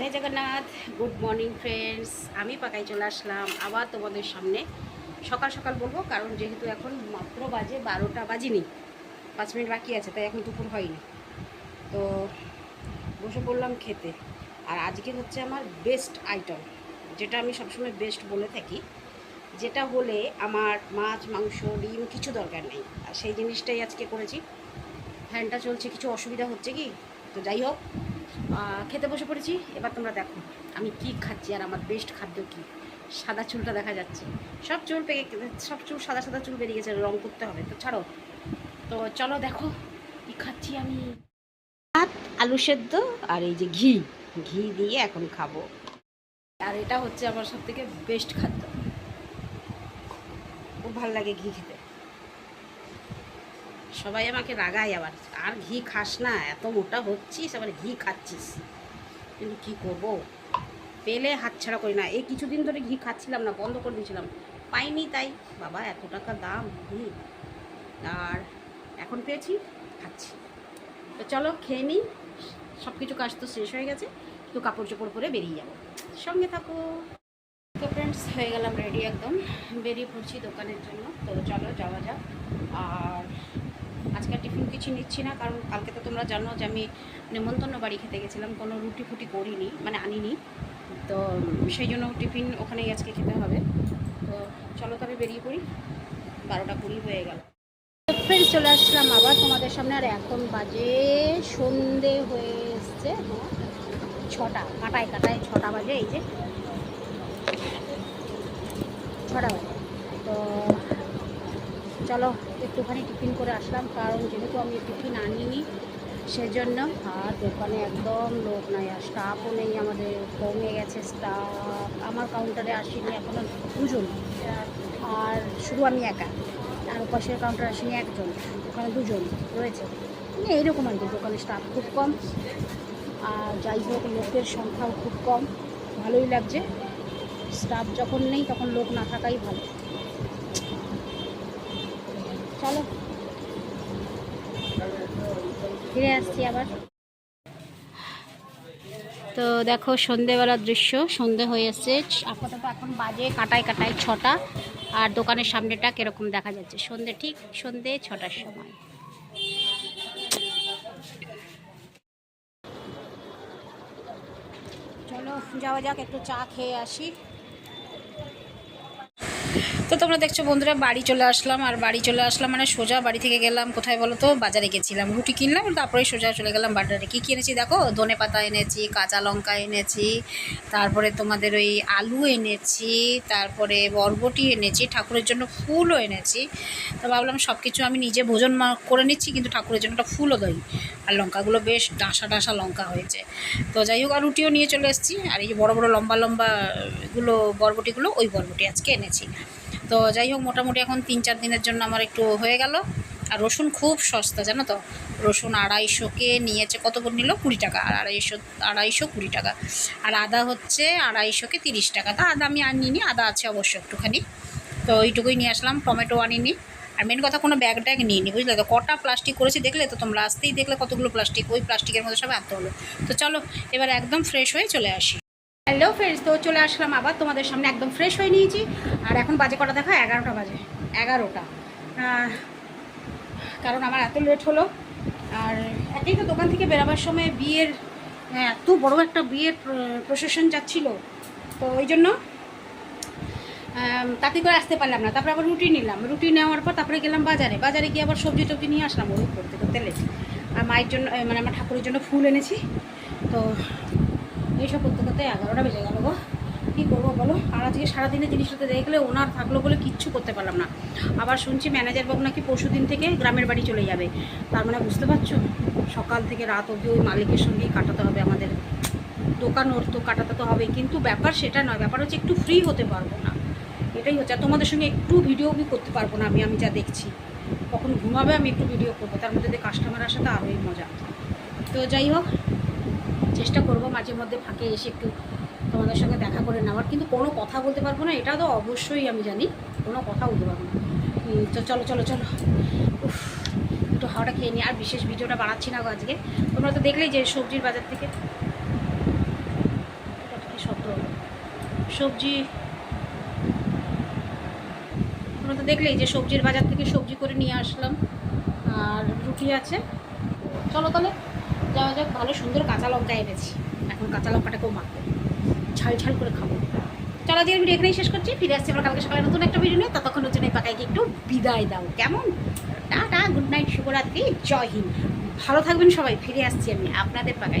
জয় Jagannath good morning friends আমি পাকাই চলে আসলাম আবার তোমাদের সামনে। সকাল সকাল বলব, কারণ যেহেতু এখন মাত্র বাজে বারোটা বাজিনি, পাঁচ মিনিট বাকি আছে, তাই এখন দুপুর হয়নি। তো বসে পড়লাম খেতে। আর আজকে হচ্ছে আমার বেস্ট আইটেম যেটা আমি সবসময় বেস্ট বলে থাকি। যেটা হলে আমার মাছ, মাংস, ডিম কিছু দরকার নেই। আর সেই জিনিসটাই আজকে করেছি। ফ্যানটা চলছে, কিছু অসুবিধা হচ্ছে কি? তো যাই হোক খেতে বসে পড়েছি, এবার তোমরা দেখো, আমি কি খাচ্ছি আর আমার বেস্ট খাদ্য কি? সাদা চুলটা দেখা যাচ্ছে। সব চুল পেকে, সব চুল সাদা সাদা চুল বেরিয়ে গেছে, রং করতে হবে। তো ছাড়ো। তো চলো দেখো, কি খাচ্ছি আমি? ভাত, আলু সেদ্ধ আর এই যে ঘি। ঘি দিয়ে এখন খাব। আর এটা হচ্ছে আমার সব থেকে বেস্ট খাদ্য। খুব ভালো লাগে ঘি খেতে। সবাই আমাকে রাগায় আবার। আর ঘি খাস না, এত মোটা হচ্ছিস, আবার ঘি খাচ্ছিস। কিন্তু কী করব? পেলে হাতছাড়া করি না। এই কিছুদিন ধরে ঘি খাচ্ছিলাম না, বন্ধ করে দিয়েছিলাম। পাইনি তাই। বাবা, এত টাকা দাম, ঘি। আর এখন পেয়েছি, খাচ্ছি। তো চলো, খেয়ে নিই। সব কিছু কাজ তো শেষ হয়ে গেছে। তো কাপড় চোপড় পরে বেরিয়ে যাব। সঙ্গে থাকো। তো ফ্রেন্ডস হয়ে গেলাম রেডি একদম। বেরিয়ে পড়ছি দোকানের জন্য। তো চলো, যাওয়া যাক। আর আজকে টিফিন কিছু নিচ্ছি না, কারণ কালকে তো তোমরা জানো যে আমি নেমন্তন্ন বাড়ি খেতে গেছিলাম, কোনো রুটি ফুটি করিনি মানে আনিনি। তো সেই জন্য টিফিন ওখানেই আজকে খেতে হবে। তো চলো তবে বেরিয়ে পড়ি। বারোটা কুড়ি হয়ে গেল। ফ্রেন্ডস চলে আসলাম আবার তোমাদের সামনে। আর এখন বাজে সন্ধে হয়ে এসছে। ছটা, কাটায় কাটায় ছটা বাজে, এই যে। ছটা বাজে। তো চলো, একটুখানি টিফিন করে আসলাম, কারণ যেহেতু আমি টিফিন আনিনি, সেজন্য আর দোকানে একদম লোক নাই, আর স্টাফও নেই আমাদের, কমে গেছে স্টাফ আমার কাউন্টারে আসেনি এখনও দুজন, আর শুধু আমি একা। আর পাশের কাউন্টারে আসেনি একজন, ওখানে দুজন রয়েছে। মানে এইরকম আর কি, দোকানে স্টাফ খুব কম, আর যাই হোক, লোকের সংখ্যাও খুব কম। ভালোই লাগছে স্টাফ যখন নেই তখন লোক না থাকাই ভালো। চলো। ফিরে আসছি আবার। তো দেখো সন্ধেবেলার দৃশ্য, সন্ধে হয়ে এসছে। আপাতত এখন বাজে কাটায় কাটায় ছটা। আর দোকানের সামনেটা কীরকম দেখা যাচ্ছে? সন্ধে ঠিক সন্ধে ছটার সময়। চলো, যাওয়া যাক, একটু চা খেয়ে আসি। তো তোমরা দেখছ বন্ধুরা, বাড়ি চলে আসলাম। আর বাড়ি চলে আসলাম মানে সোজা বাড়ি থেকে গেলাম, কোথায় বলো তো? বাজারে গেছিলাম, রুটি কিনলাম তারপরে সোজা চলে গেলাম বাজারে। কী কী এনেছি দেখো? ধনে পাতা এনেছি, কাঁচা লঙ্কা এনেছি, তারপরে তোমাদের ওই আলু এনেছি, তারপরে বরবটি এনেছি, ঠাকুরের জন্য ফুলও এনেছি। তো ভাবলাম সব কিছু আমি নিজে ভোজন করে নিচ্ছি, কিন্তু ঠাকুরের জন্য একটা ফুলও দিই আর লঙ্কাগুলো বেশ ডাঁসা ডাঁসা লঙ্কা হয়েছে। তো যাই হোক, আর রুটিও নিয়ে চলে এসেছি। আর এই যে বড় বড় লম্বা লম্বাগুলো বরবটিগুলো, ওই বরবটি আজকে এনেছি। তো যাই হোক, মোটামুটি এখন তিন চার দিনের জন্য আমার একটু হয়ে গেল। আর রসুন খুব সস্তা, জানো তো? রসুন আড়াইশোকে নিয়েছে, কত করে নিল? কুড়ি টাকা, আর আড়াইশো আড়াইশো কুড়ি টাকা। আর আদা হচ্ছে আড়াইশোকে তিরিশ টাকা। তা আদা আমি আনিনি, আদা আছে অবশ্য একটুখানি। তো ওইটুকুই নিয়ে আসলাম, টমেটো আনিনি। আর মেন কথা কোনো ব্যাগ ট্যাগ নিইনি, বুঝলে তো? কটা প্লাস্টিক করেছি দেখলে তো তোমরা আসতেই দেখলে কতগুলো প্লাস্টিক ওই প্লাস্টিকের মধ্যে সব আনতে হলো। তো চলো, এবার একদম ফ্রেশ হয়ে চলে আসি। হ্যালো ফ্রেন্ডস তো চলে আসলাম আবার তোমাদের সামনে একদম ফ্রেশ হয়ে নিয়েছি। আর এখন বাজে কটা দেখা? এগারোটা বাজে। এগারোটা। কারণ আমার এত লেট হলো। আর একেই তো দোকান থেকে বেরাবার সময় বিয়ের এত বড় একটা বিয়ের প্রসেশন যাচ্ছিল। তো ওই জন্য তাতে করে আসতে পারলাম না। তারপরে আবার রুটি নিলাম। রুটি নেওয়ার পর তারপরে গেলাম বাজারে। বাজারে গিয়ে আবার সবজি টবজি নিয়ে আসলাম। ওই করতে করতে লেট আর মায়ের জন্য মানে আমার ঠাকুরের জন্য ফুল এনেছি। তো এইসব করতে করতে এগারোটা বেজে গেল গো। কী করব বলো? আর আজকে সারাদিনে জিনিসটাতে দেখলে ওনার থাকল বলে কিচ্ছু করতে পারলাম না। আবার শুনছি ম্যানেজার বাবু নাকি পরশু দিন থেকে গ্রামের বাড়ি চলে যাবে। তার মানে বুঝতে পারছ? সকাল থেকে রাত অবধি ওই মালিকের সঙ্গেই কাটাতে হবে আমাদের। দোকান ওর তো কাটাতে তো হবে কিন্তু ব্যাপার সেটা নয়, ব্যাপার হচ্ছে একটু ফ্রি হতে পারব না। এটাই হচ্ছে। আর তোমাদের সঙ্গে একটু ভিডিও করতে পারব না আমি আমি যা দেখছি। কখন ঘুমাবে আমি একটু ভিডিও করব। তার মধ্যে কাস্টমার আসে আরোই মজা। তো যাই হোক চেষ্টা করব মাঝে মধ্যে ফাঁকে এসে একটু তোমাদের সঙ্গে দেখা করে নেওয়ার। কিন্তু কোনো কথা বলতে পারব না, এটা তো অবশ্যই আমি জানি, কোনো কথা বলতে পারব না। তো চলো চলো চলো। উফ, একটু হাওয়াটা খেয়ে নিই, আর বিশেষ ভিডিওটা বাড়াচ্ছি না আজকে। তোমরা তো দেখলেই যে সবজির বাজার থেকে। সবজি। তোমরা তো দেখলেই যে সবজির বাজার থেকে সবজি করে নিয়ে আসলাম। আর রুটি আছে। চলো তাহলে। যাওয়া যাক, ভালো সুন্দর কাঁচা লঙ্কা এনেছি। এখন কাঁচা লঙ্কাটাকেও মাখবো। ঝাল ঝাল করে খাব। চলো দিয়ে ভিডিও এখানেই শেষ করছি। ফিরে আসছি আমার কালকে সকালে নতুন একটা ভিডিও নিয়ে। ততক্ষণ জন্য এই পাকাইকে একটু বিদায় দাও। কেমন? টাটা গুড নাইট শুভরাত্রি, জয় হিন্দ। ভালো থাকবেন সবাই। ফিরে আসছি আমি আপনাদের পাকাই